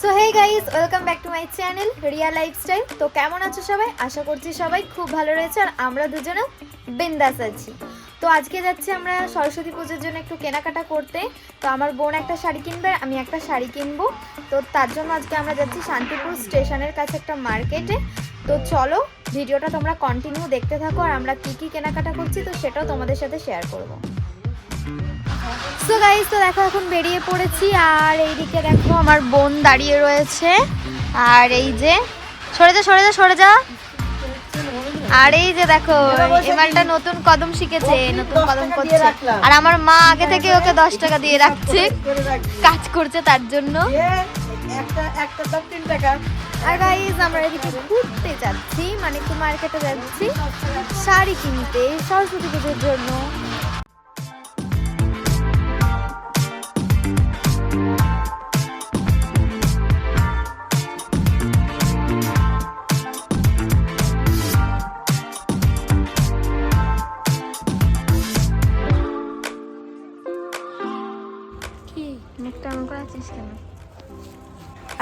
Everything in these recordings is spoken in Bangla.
So hey guys welcome back to my channel Riya lifestyle তো কেমন আছো সবাই? আশা করছি সবাই খুব ভালো রয়েছে আর আমরা দুজনেও বিন্দাস আছি। তো আজকে যাচ্ছি আমরা সরস্বতী পুজোর জন্য একটু কেনাকাটা করতে। তো আমার বোন একটা শাড়ি কিনবে, আমি একটা শাড়ি কিনবো। তো তার জন্য আজকে আমরা যাচ্ছি শান্তিপুর স্টেশনের কাছে একটা মার্কেটে। তো চলো, ভিডিওটা তোমরা কন্টিনিউ দেখতে থাকো আর আমরা কী কী কেনাকাটা করছি, তো সেটাও তোমাদের সাথে শেয়ার করব। সো গাইস তো দেখো, এখন বেরিয়ে পড়েছি, আর এইদিকে দেখো আমার বোন দাঁড়িয়ে রয়েছে। আর এই যে, সরে যা সরে যা সরে যা। আর এই যে দেখো, এমালটা নতুন কদম শিখেছে, নতুন কদম করছে। আর আমার মা আগে থেকে ওকে দশ টাকা দিয়ে রাখছে, কাজ করছে তার জন্য। আর গাইজ আমরা এদিকে ঘুরতে যাচ্ছি মানে একটু মার্কেটে যাচ্ছি, শাড়ি কিনতে, সরস্বতী পুজোর জন্য।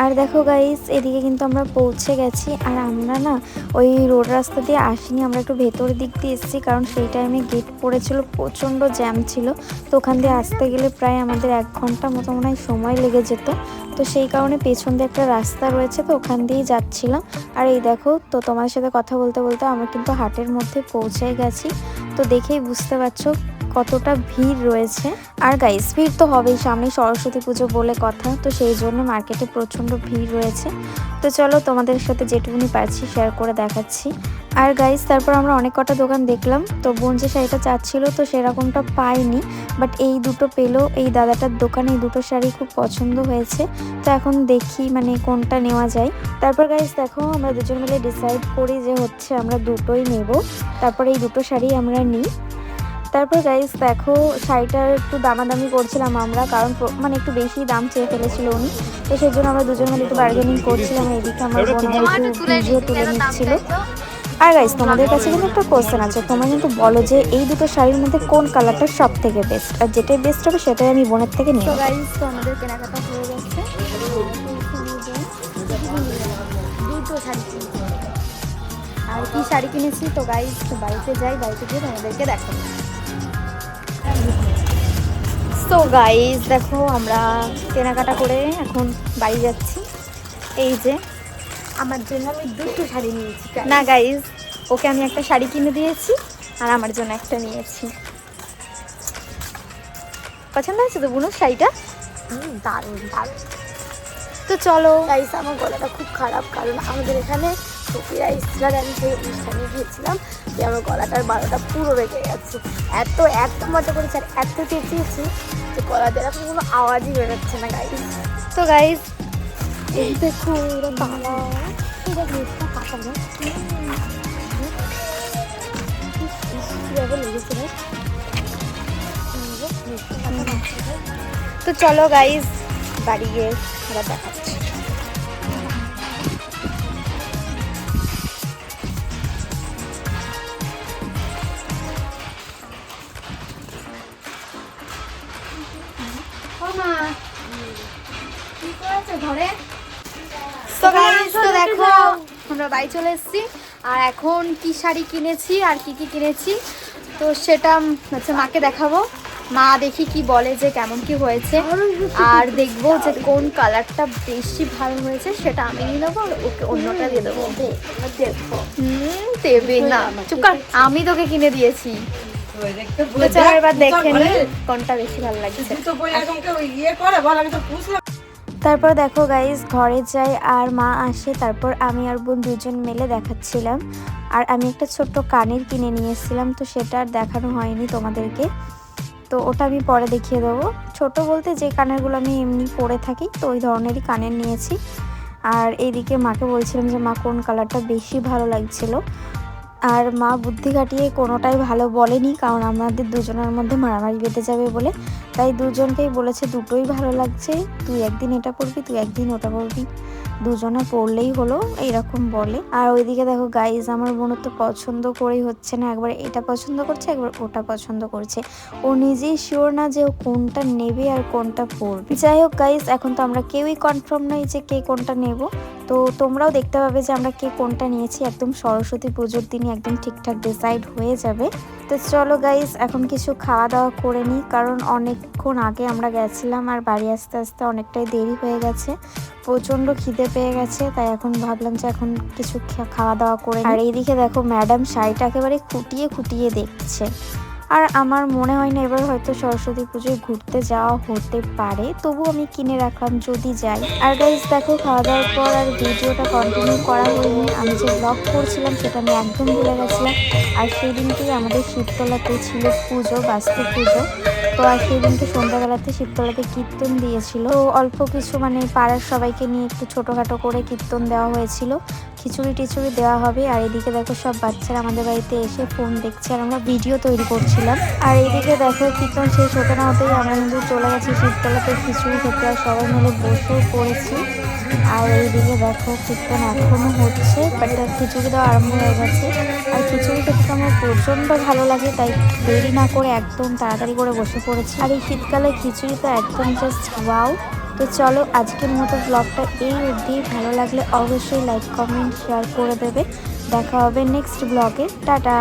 আর দেখো গাইস এদিকে কিন্তু আমরা পৌঁছে গেছি আর আমরা না ওই রোড রাস্তা দিয়ে আসিনি, আমরা একটু ভেতরের দিক দিয়ে এসেছি কারণ সেই টাইমে গেট পড়েছিল, প্রচণ্ড জ্যাম ছিল। তো ওখান দিয়ে আসতে গেলে প্রায় আমাদের এক ঘণ্টা মতো মনে হয় সময় লেগে যেত। তো সেই কারণে পেছন দিয়ে একটা রাস্তা রয়েছে, তো ওখান দিয়েই যাচ্ছিলাম। আর এই দেখো, তো তোমার সাথে কথা বলতে বলতে আমরা কিন্তু হাটের মধ্যে পৌঁছে গেছি। তো দেখেই বুঝতে পারছ কতটা ভিড় রয়েছে। আর গাইস ভিড় তো হবেই সামনে সরস্বতী পুজো বলে কথা, তো সেই জন্য মার্কেটে প্রচণ্ড ভিড় রয়েছে। তো চলো তোমাদের সাথে যেটুকুনি পারছি শেয়ার করে দেখাচ্ছি। আর গাইস তারপর আমরা অনেক কটা দোকান দেখলাম, তো বোন যে শাড়িটা চাচ্ছিল, তো সেরকমটা পাইনি বাট এই দুটো পেল, এই দাদাটার দোকানে এই দুটো শাড়ি খুব পছন্দ হয়েছে। তো এখন দেখি মানে কোনটা নেওয়া যায়। তারপর গাইস দেখো আমরা দুজন মিলে ডিসাইড করি যে হচ্ছে আমরা দুটোই নেব। তারপর এই দুটো শাড়ি আমরা নিই। তারপর গাইস দেখো শাড়িটার একটু দামাদামি করছিলাম আমরা কারণ মানে একটু বেশি দাম চেয়ে ফেলেছিল উনি। তো সেই জন্য আমরা দুজন মিলে একটু বার্গেনিং করছিলাম এইদিকে আমার বোন একটু তুলে নিচ্ছিল। আর গাইস তোমাদের কাছে কিন্তু একটা কোশ্চেন আছে তোমরা কিন্তু বলো যে এই দুটো শাড়ির মধ্যে কোন কালারটা সব থেকে বেস্ট আর যেটাই বেস্ট হবে সেটাই আমি বোনের থেকে নিই তো গাইস তো আমাদের কেনাকাটা হয়ে গেছে। দুটো শাড়ি আর কি শাড়ি কিনেছি? তো গাইস বাড়িতে যাই বাড়িতে গিয়ে তোমাদেরকে দেখাবো। তো গাইজ দেখো আমরা কেনাকাটা করে এখন বাড়ি যাচ্ছি। এই যে আমার জন্য আমি দুটো শাড়ি নিয়েছি না গাইজ ওকে আমি একটা শাড়ি কিনে দিয়েছি আর আমার জন্য একটা নিয়েছি। পছন্দ হয়েছে তো বুনুর শাড়িটা? দারুণ দারুণ। তো চলো। গাইস আমার গলাটা খুব খারাপ কারণ আমাদের এখানে ইসরার আমি সেই অনুষ্ঠানে গিয়েছিলাম যে আমার গলাটার বারোটা পুরো রেগে গেছে। এত এত মজা করেছে আর এত চেঁচিয়েছি। যে কলাদের এখন কোনো আওয়াজই বেরোচ্ছে না গাইজ তো গাইস এই। তো চলো গাইজ বাড়ি গিয়ে আবার দেখাচ্ছি। দেখো, আমরা বাড়ি চলে এসেছি। আর এখন কি শাড়ি কিনেছি আর কি কি কিনেছি? তো সেটা হচ্ছে মাকে দেখাবো। মা দেখি কি বলে যে কেমন কি হয়েছে। আর দেখব যে কোন কালারটা বেশি ভালো হয়েছে, সেটা আমি নিয়ে নেব আর ওকে অন্যটা দিয়ে দেবো। হুম দেবে না। চুপ আমি তোকে কিনে দিয়েছি। এবার দেখে নি কোনটা বেশি ভালো লাগছে। তারপর দেখো গাইস ঘরে যাই আর মা আসে, তারপর আমি আর বোন দুজন মিলে দেখাচ্ছিলাম। আর আমি একটা ছোট্ট কানের কিনে নিয়ে এসেছিলাম, তো সেটা আর দেখানো হয়নি তোমাদেরকে। তো ওটা আমি পরে দেখিয়ে দেবো। ছোট বলতে যে কানেরগুলো আমি এমনি পরে থাকি, তো ওই ধরনেরই কানের নিয়েছি। আর এইদিকে মাকে বলছিলাম যে, মা, কোন কালারটা বেশি ভালো লাগছিল? আর মা বুদ্ধি কাটিয়ে কোনোটাই ভালো বলেনি, কারণ আমাদের দুজনের মধ্যে মারামারি বেঁধে যাবে বলে। তাই দুজনকেই বলেছে, দুটোই ভালো লাগছে, তুই একদিন এটা পরবি তুই একদিন ওটা পরবি দুজনে পড়লেই হলো এইরকম বলে। আর ওইদিকে দেখো, গাইজ, আমার বোনের তো পছন্দ করেই হচ্ছে না, একবার এটা পছন্দ করছে, একবার ওটা পছন্দ করছে। ও নিজেই শিওর না যে ও কোনটা নেবে আর কোনটা পড়বে। যাই হোক, গাইজ, এখন তো আমরা কেউই কনফার্ম নই যে কে কোনটা নেব। তো তোমরাও দেখতে পাবে যে আমরা কে কোনটা নিয়েছি। একদম সরস্বতী পুজোর দিনই একদম ঠিকঠাক ডিসাইড হয়ে যাবে। তো চলো গাইজ এখন কিছু খাওয়া দাওয়া করে নিই, কারণ অনেকক্ষণ আগে আমরা গেছিলাম আর বাড়ি আসতে আসতে অনেকটাই দেরি হয়ে গেছে। প্রচণ্ড খিদে পেয়ে গেছে, তাই এখন ভাবলাম যে এখন কিছু খাওয়া দাওয়া করে আর এইদিকে দেখো ম্যাডাম শাড়িটা একেবারে খুঁটিয়ে খুঁটিয়ে দেখছে। আর আমার মনে হয় না, এবার হয়তো সরস্বতী পুজোয় ঘুরতে যাওয়া হতে পারে। তবু আমি কিনে রাখলাম যদি যাই। আর গাইজ দেখো খাওয়া দাওয়ার পর আর ভিডিওটা কন্টিনিউ করা হয়নি। আমি যে ব্লগ করছিলাম, সেটা আমি একদম ভুলে গেছিলাম। আর সেই দিনকেই আমাদের শিবতলাতে ছিল পুজো, বাস্তু পুজো। তো আর সেই দিনকে সন্ধ্যাবেলাতে শিবতলাতে কীর্তন দিয়েছিল। তো অল্প কিছু মানে পাড়ার সবাইকে নিয়ে একটু ছোটোখাটো করে কীর্তন দেওয়া হয়েছিল। খিচুড়ি টিচুড়ি দেওয়া হবে। আর এদিকে দেখো সব বাচ্চারা আমাদের বাড়িতে এসে ফোন দেখছে আর আমরা ভিডিও তৈরি করছিলাম। আর এইদিকে দেখো কীর্তন শেষ হতে না হতেই আমরা কিন্তু চলে গেছি শিবতলাতে খিচুড়ি খেতে আর সবাই মিলে বসেও পড়েছি। আর এইদিকে দেখো কীর্তন এখনও হচ্ছে বাট খিচুড়ি দেওয়া আরম্ভ হয়ে গেছে। আর খিচুড়ি খেতে আমার প্রচণ্ড ভালো লাগে, তাই দেরি না করে একদম তাড়াতাড়ি করে বসে পড়েছি। আর এই শীতকালে খিচুড়ি তো একদম জাস্ট ওয়াও তো চলো আজকের মতো ব্লগটা এই অবধি। ভালো লাগলে অবশ্যই লাইক কমেন্ট শেয়ার করে দেবে। দেখা হবে নেক্সট ব্লগে টাটা!